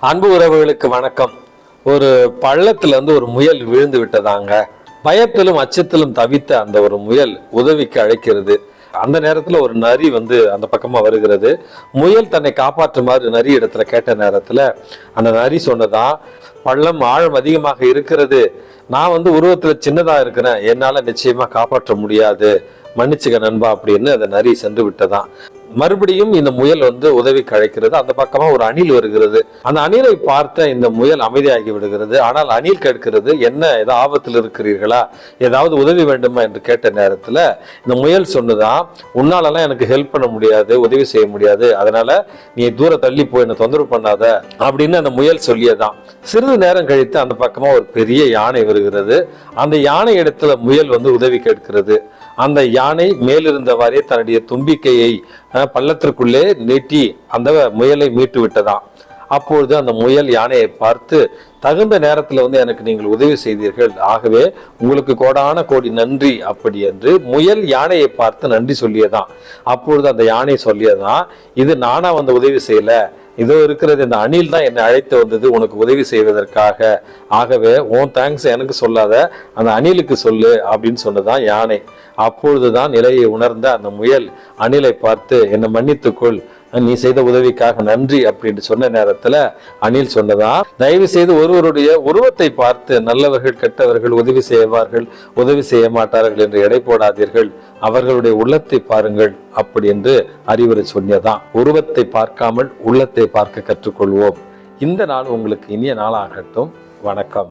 அன்பு உறவுகளுக்கு வணக்கம். ஒரு பள்ளத்துல இருந்து ஒரு முயல் விழுந்து விட்டதாங்க. பயத்திலும் அச்சத்திலும் தவித்த அந்த ஒரு முயல் உதவிக்கு அழைக்கிறது. அந்த நேரத்துல ஒரு நரி வந்து அந்த பக்கமா வருகிறது. முயல் தன்னை காப்பாற்றுமாறு நரி இடத்துல கேட்ட நேரத்துல அந்த நரி சொன்னதான் பள்ளம் ஆழம் அதிகமாக இருக்கிறது. நான் வந்து உருவத்துல சின்னதா இருக்கிறேன். என்னால நிச்சயமா காப்பாற்ற முடியாது. மன்னிச்சுக்க நண்பா அப்படின்னு அந்த நரி சென்று விட்டதான் மறுபடியும் இந்த முயல் வந்து உதவிக்கு அழைக்கிறது அந்த பக்கமா ஒரு அணில் வருகிறது. அந்த அணிலை பார்த்த இந்த முயல் அமைதியாகி விடுகிறது. ஆனால் அணில் கேட்கிறது என்ன ஏதோ ஆபத்தில் இருக்கிறீர்களா? ஏதாவது உதவி வேண்டுமா? என்று கேட்ட நேரத்துல இந்த முயல் சொன்னதான் உன்னாலலாம் எனக்கு ஹெல்ப் பண்ண முடியாது உதவி செய்ய முடியாது. அதனால நீ தூர தள்ளி போய் என்ன தொந்தரவு பண்ணாத. அப்படின்னு அந்த முயல் சொல்லியதான் சிறிது நேரம் கழித்து அந்த பக்கமா ஒரு பெரிய யானை வருகிறது. அந்த யானை இடத்துல முயல் வந்து உதவி கேட்கிறது. அந்த யானை மேலிருந்தவாறே தன்னுடைய தும்பிக்கையை பள்ளத்திற்குள்ளே நீட்டி அந்த முயலை மீட்டு விட்டதாம். அப்பொழுது அந்த முயல் யானையை பார்த்து தகுந்த நேரத்தில் வந்து எனக்கு நீங்கள் உதவி செய்தீர்கள். ஆகவே உங்களுக்கு கோடான கோடி நன்றி அப்படி என்று முயல் யானையை பார்த்து நன்றி சொல்லியதான் அப்பொழுது அந்த யானை சொல்லியதான் இது நானா வந்து உதவி செய்யலை. இதோ இருக்கிறது. இந்த அணில் தான் என்னை அழைத்து வந்தது. உனக்கு உதவி செய்வதற்காக. ஆகவே உன் தேங்க்ஸ் எனக்கு சொல்லாத. அந்த அணிலுக்கு சொல்லு அப்படின்னு சொன்னதான் யானை. அப்பொழுதுதான் நிலையை உணர்ந்த அந்த முயல் அணிலை பார்த்து என்னை மன்னித்துக்கொள். நீ செய்த உதவிக்காக நன்றி அப்படின்னு சொன்ன நேரத்துல அணில் சொன்னதா? தயவு செய்து ஒருவருடைய உருவத்தை பார்த்து நல்லவர்கள் கெட்டவர்கள் உதவி செய்வார்கள் உதவி செய்ய மாட்டார்கள் என்று எடை போடாதீர்கள். அவர்களுடைய உள்ளத்தை பாருங்கள் அப்படி என்று அறிவுரை சொன்னதான் உருவத்தை பார்க்காமல் உள்ளத்தை பார்க்க கற்றுக்கொள்வோம். இந்த நாள் உங்களுக்கு இனிய நாளாகட்டும். வணக்கம்.